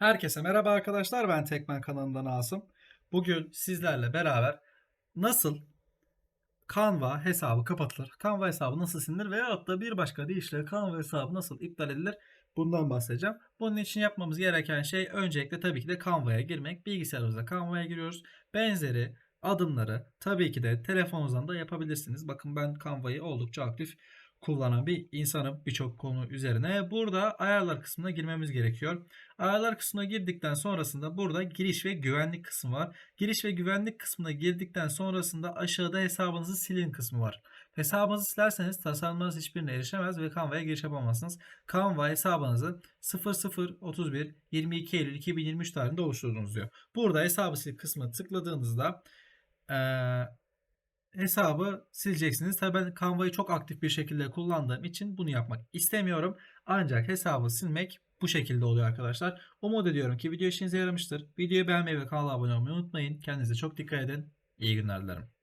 Herkese merhaba arkadaşlar. Ben Tekmen kanalından Asım. Bugün sizlerle beraber nasıl Canva hesabı kapatılır, Canva hesabı nasıl silinir veya da bir başka deyişle Canva hesabı nasıl iptal edilir bundan bahsedeceğim. Bunun için yapmamız gereken şey öncelikle tabii ki de Canva'ya girmek. Bilgisayarımıza Canva'ya giriyoruz. Benzeri adımları tabii ki de telefonunuzdan da yapabilirsiniz. Bakın ben Canva'yı oldukça aktif kullanan bir insanım birçok konu üzerine. Burada ayarlar kısmına girmemiz gerekiyor. Ayarlar kısmına girdikten sonrasında burada giriş ve güvenlik kısmı var. Giriş ve güvenlik kısmına girdikten sonrasında aşağıda hesabınızı silin kısmı var. Hesabınızı silerseniz tasarımlarınız hiçbirine erişemez ve Canva'ya giriş yapamazsınız. Canva hesabınızı 0031 22 Eylül 2023 tarihinde oluşturdunuz diyor. Burada hesabı sil kısmına tıkladığınızda eee hesabı sileceksiniz. Tabii ben Canva'yı çok aktif bir şekilde kullandığım için bunu yapmak istemiyorum. Ancak hesabı silmek bu şekilde oluyor arkadaşlar. Umut ediyorum ki video işinize yaramıştır. Videoyu beğenmeyi ve kanala abone olmayı unutmayın. Kendinize çok dikkat edin. İyi günler dilerim.